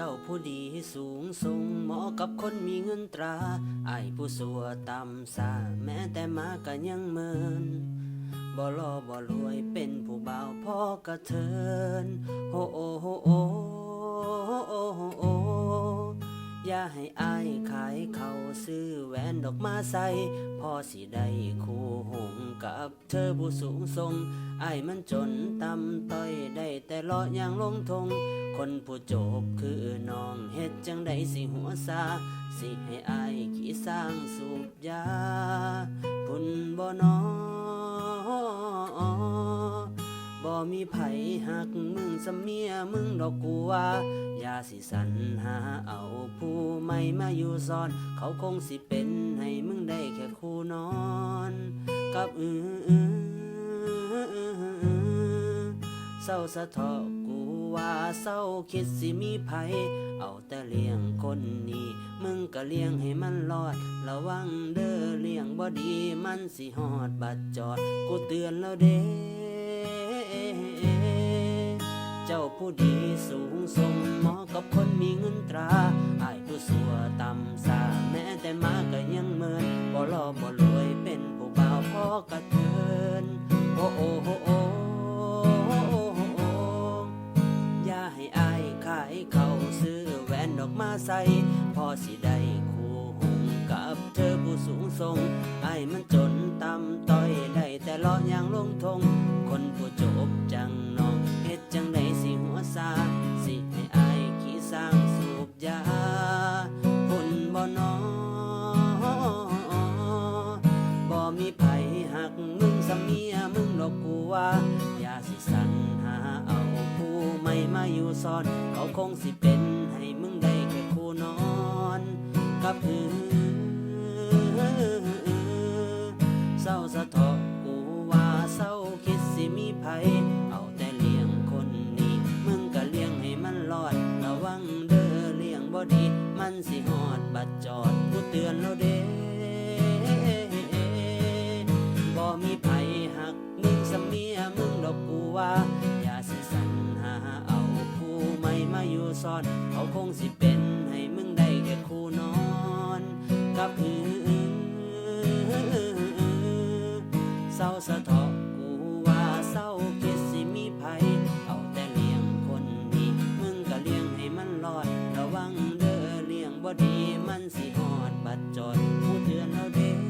เจ้าผู้ดีสูงส่งเหมาะกับคนมีเงินตราไอผู้สัวต่ำซาแม้แต่มาก็ยังเมินบ่รอบ่รวยเป็นผู้บ่าวพ่อกระเทินโอโฮโอโฮโอโฮโอ อย่าให้อายขายเขาซื้อแหวนดอกมาใส่พอสิได้คู่หงกับเธอผู้สูงทรงอายมันจนตำต้อยได้แต่เลาะอย่างลงทง คนผู้จบคือน้องเฮ็ดจังได้สิหัวซาสิให้อายขี่สร้างสูบยา หักมึงสเมียมึงดอกกูว่าอย่าสิสันหาเอาผู้ใหม่มาอยู่ซ้อน เขาคงสิเป็นให้มึงได้แค่คู่นอน กับอืออเศร้าสะทาะกูว่าเศร้าคิดสิมีไผเอาแต่เลี้ยงคนนี้ มึงก็เลี้ยงให้มันรอด ระวังเด้อเลี้ยงบ่ดีมันสิฮอดบัดจอด กูเตือนแล้วเด้ เจ้าผู้ดีสูงส่งหมาะกับคนมีเงินตราอายผู้สัวต่ำสาแม้แต่มาก็ยังเมินบ่รอบ่รวยเป็นผู้บ่าวพ่อกระเทินโอ้โอ้โอ้โอ้โอ้โอ้โอ้อย่าให้อายขายเขาซื้อแหวนดอกมาใส่พอสิได้คู่หงกับเธอผู้สูงส่งอายมันจนต่ำต้อยได้แต่เลาะอย่างลงทง อยู่ซ้อน เขาคงสิเป็นให้มึงได้แค่คู่นอนกับอือเศร้าสะทาะกูว่าเศร้าคิดสิมีไผเอาแต่เลี้ยงคนนี้ มึงก็เลี้ยงให้มันรอด ระวังเด้อเลี้ยงบ่ดี มันสิฮอดบัดจอดกูเตือนแล้วเด้บ่มีไผหักมึงสเมียมึงดอกกูว่า มาอยู่ซ้อนเขาคงสิเป็นให้มึงได้แค่คู่นอนกับอือเศร้าสะทาะกูว่าเศร้าคิดสิมีไผเอาแต่เลี้ยงคนนี้มึงก็เลี้ยงให้มันรอดระวังเด้อเลี้ยงบ่ดีมันสิฮอดบัดจอดผู้เตือนเราเด้อ